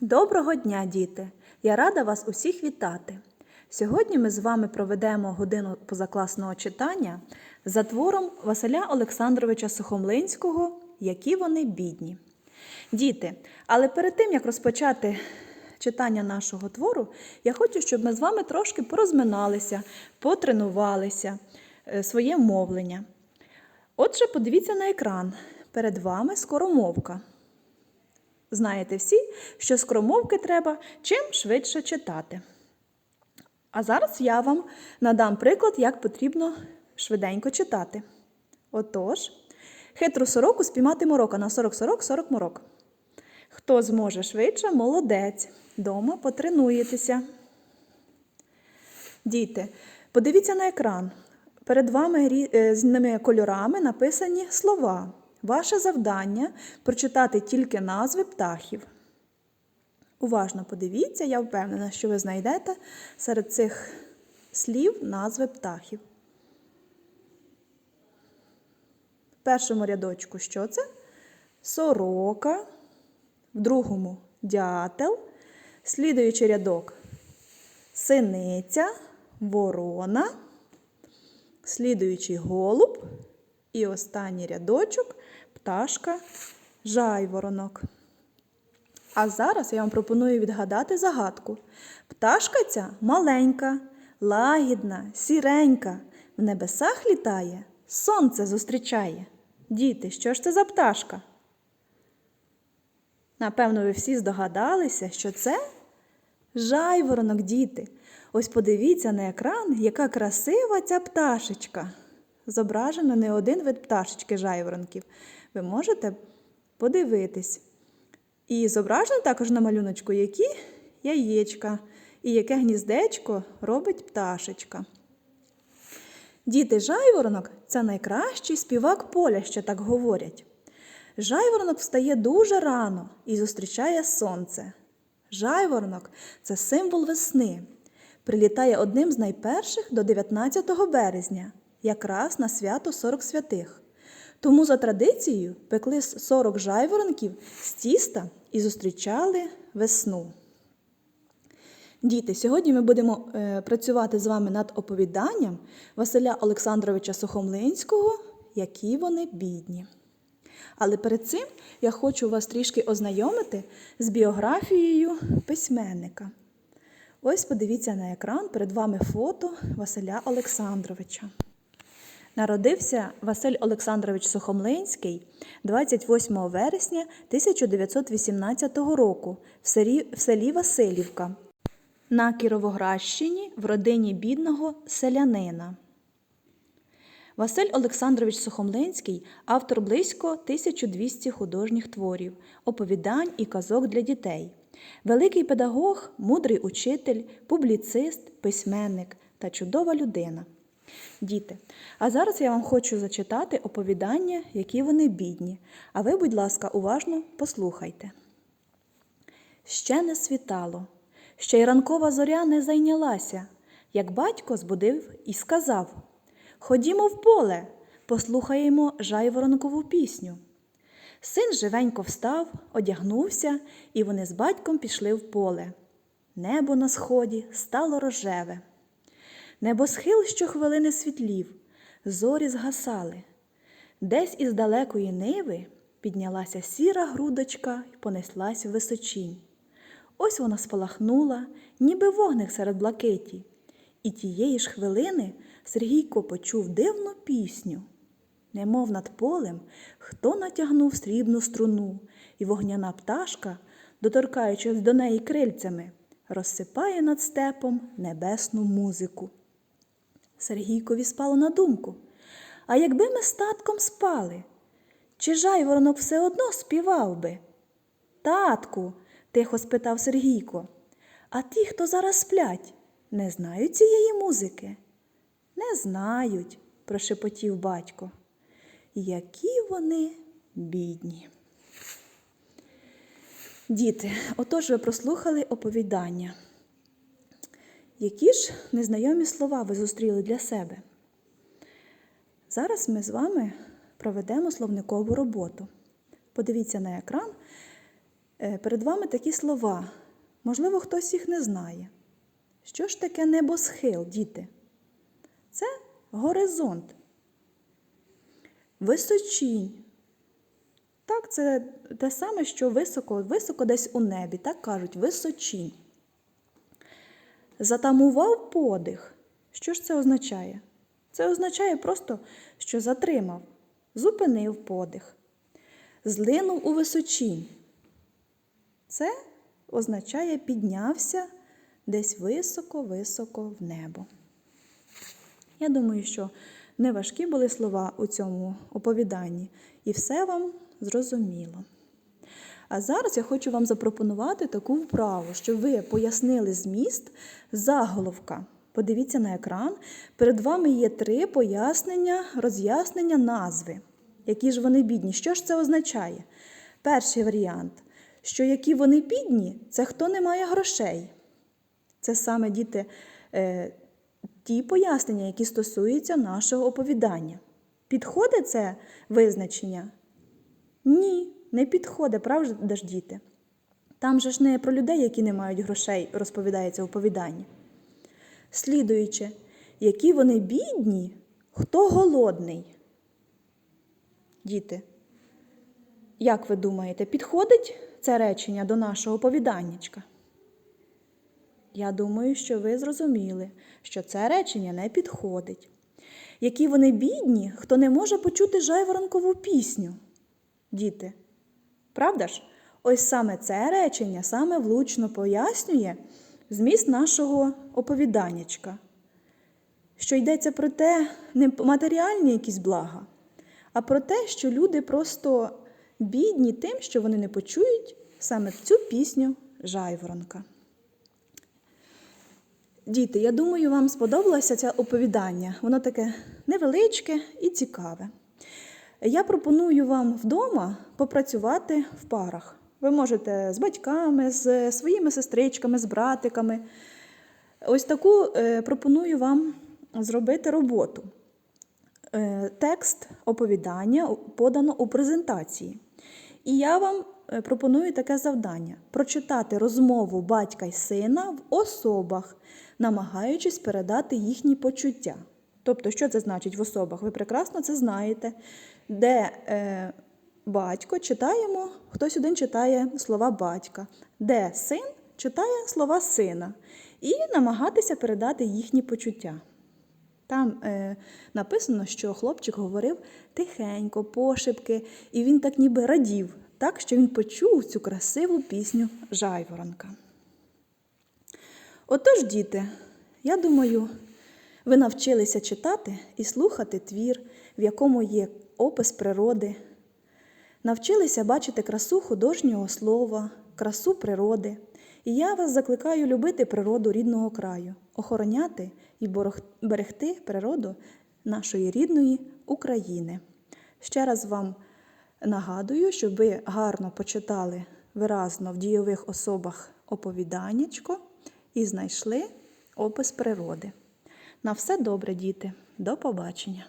Доброго дня, діти! Я рада вас усіх вітати. Сьогодні ми з вами проведемо годину позакласного читання за твором Василя Олександровича Сухомлинського Які вони бідні. Діти, але перед тим як розпочати читання нашого твору, я хочу, щоб ми з вами трошки порозминалися, потренувалися е, своє мовлення. Отже, подивіться на екран. Перед вами скоромовка. Знаєте всі, що скоромовки треба чим швидше читати. А зараз я вам надам приклад, як потрібно швиденько читати. Отож, хитру сороку спіймати морока на 40 сорок 40 морок. Хто зможе швидше, молодець. Дома потренуєтеся. Діти, подивіться на екран. Перед вами рі- е, різними кольорами написані слова. Ваше завдання прочитати тільки назви птахів. Уважно подивіться, я впевнена, що ви знайдете серед цих слів назви птахів. В першому рядочку що це? Сорока, в другому дятел, слідуючий рядок синиця, ворона, слідуючий голуб і останній рядочок пташка, жайворонок. А зараз я вам пропоную відгадати загадку. Пташка ця маленька, лагідна, сіренька, в небесах літає, сонце зустрічає. Діти, що ж це за пташка? Напевно, ви всі здогадалися, що це жайворонок, діти. Ось подивіться на екран, яка красива ця пташечка. Зображено не один вид пташечки жайворонків. Ви можете подивитись. І зображено також на малюночку, які яєчка і яке гніздечко робить пташечка. Діти, жайворонок це найкращий співак поля, що так говорять. Жайворонок встає дуже рано і зустрічає сонце. Жайворонок це символ весни. Прилітає одним з найперших до 19 березня, якраз на свято 40 святих. Тому за традицією пекли 40 жайворонків з тіста і зустрічали весну. Діти, сьогодні ми будемо е, працювати з вами над оповіданням Василя Олександровича Сухомлинського Які вони бідні. Але перед цим я хочу вас трішки ознайомити з біографією письменника. Ось подивіться на екран перед вами фото Василя Олександровича. Народився Василь Олександрович Сухомлинський 28 вересня 1918 року в селі, в Васильівка на Кіровоградщині в родині бідного селянина. Василь Олександрович Сухомлинський автор близько 1200 художніх творів, оповідань і казок для дітей. Великий педагог, мудрий учитель, публіцист, письменник та чудова людина. Діти, а зараз я вам хочу зачитати оповідання, які вони бідні. А ви, будь ласка, уважно послухайте. Ще не світало, ще й ранкова зоря не зайнялася, як батько збудив і сказав: Ходімо в поле, послухаємо жайворонкову пісню. Син живенько встав, одягнувся, і вони з батьком пішли в поле. Небо на сході стало рожеве. Небосхил щохвилини світлів, зорі згасали. Десь із далекої ниви піднялася сіра грудочка і понеслась в височінь. Ось вона спалахнула, ніби вогник серед блакиті. І тієї ж хвилини Сергійко почув дивну пісню. Немов над полем, хто натягнув срібну струну, і вогняна пташка, доторкаючись до неї крильцями, розсипає над степом небесну музику. Сергійкові спало на думку. А якби ми з татком спали, чи жайворонок все одно співав би? Татку, тихо спитав Сергійко, а ті, хто зараз сплять, не знають цієї музики? Не знають, прошепотів батько. Які вони бідні. Діти, отож ви прослухали оповідання. Які ж незнайомі слова ви зустріли для себе? Зараз ми з вами проведемо словникову роботу. Подивіться на екран Е, Перед вами такі слова. Можливо, хтось їх не знає. Що ж таке небосхил, діти? Це горизонт. Височінь. Так, це те саме, що високо, високо десь у небі, так кажуть, височінь. Затамував подих. Що ж це означає? Це означає просто, що затримав, зупинив подих, злинув у височінь. Це означає піднявся десь високо-високо в небо. Я думаю, що не важкі були слова у цьому оповіданні, і все вам зрозуміло. А зараз я хочу вам запропонувати таку вправу, щоб ви пояснили зміст заголовка. Подивіться на екран. Перед вами є три пояснення, роз'яснення назви. Які ж вони бідні? Що ж це означає? Перший варіант, що які вони бідні, це хто не має грошей. Це саме діти е, ті пояснення, які стосуються нашого оповідання. Підходить це визначення? Ні, не підходить, правда ж, діти? Там же ж не про людей, які не мають грошей, розповідається оповідання. Слідуючи, які вони бідні, хто голодний? Діти, як ви думаєте, підходить це речення до нашого оповіданнячка? Я думаю, що ви зрозуміли, що це речення не підходить. Які вони бідні, хто не може почути жайворонкову пісню? Діти, правда ж? Ось саме це речення саме влучно пояснює зміст нашого оповіданнячка, що йдеться про те, не матеріальні якісь блага, а про те, що люди просто бідні тим, що вони не почують саме цю пісню жайворонка. Діти, я думаю, вам сподобалося це оповідання. Воно таке невеличке і цікаве. Я пропоную вам вдома попрацювати в парах. Ви можете з батьками, з своїми сестричками, з братиками. Ось таку е, пропоную вам зробити роботу. Е, Текст оповідання подано у презентації. І я вам е, пропоную таке завдання: прочитати розмову батька й сина в особах, намагаючись передати їхні почуття. Тобто, що це значить в особах? Ви прекрасно це знаєте, де е, батько читаємо, хтось один читає слова батька, де син читає слова сина, і намагатися передати їхні почуття. Там е, написано, що хлопчик говорив тихенько, пошепки, і він так ніби радів, так, що він почув цю красиву пісню Жайворонка. Отож, діти, я думаю, ви навчилися читати і слухати твір, в якому є опис природи, навчилися бачити красу художнього слова, красу природи. І я вас закликаю любити природу рідного краю, охороняти і берегти природу нашої рідної України. Ще раз вам нагадую, щоб ви гарно почитали виразно в дійових особах оповіданнячко і знайшли опис природи. На все добре, діти. До побачення!